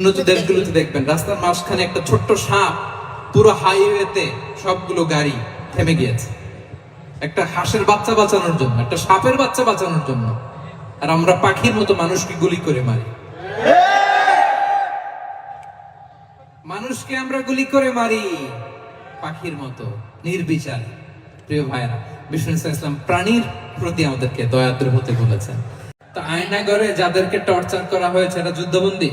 উন্নত দেশগুলোতে দেখবেন, রাস্তার মাঝখানে একটা ছোট্ট সাপ পুরো হাইওয়েতে সবগুলো গাড়ি থেমে গিয়েছে। একটা হাঁসের বাচ্চা বাঁচানোর জন্য, একটা সাপের বাচ্চা বাঁচানোর জন্য। আর আমরা পাখির মতো মানুষকে গুলি করে মারি। মানুষকে আমরা গুলি করে মারি। পাখির মতো, নির্বিচার। প্রিয় ভাইরা বিষ্ণু ইসলাম প্রাণীর প্রতি আমাদেরকে দয়াদ্র হতে বলেছেন। তো আয়নাগরে যাদেরকে টর্চার করা হয়েছে, এরা যুদ্ধবন্দী?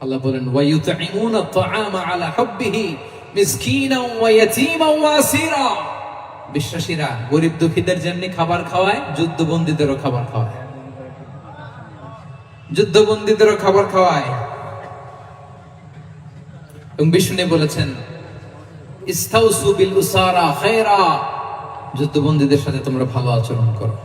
আল্লাহ বলেন আলা হুব্বিহি ওয়া ওয়া বিশ্বাসীরা, গরিব দুঃখীদের যেমনি খাবার খাওয়ায়, যুদ্ধবন্দীদেরও খাবার খাওয়ায়। যুদ্ধবন্দীদেরও খাবার খাওয়ায়। এবং বিষ্ণু বলেছেন, ইস্তাউসু বিল উসারা খায়রা। যুদ্ধবন্দীদের সাথে তোমরা ভালো আচরণ করো।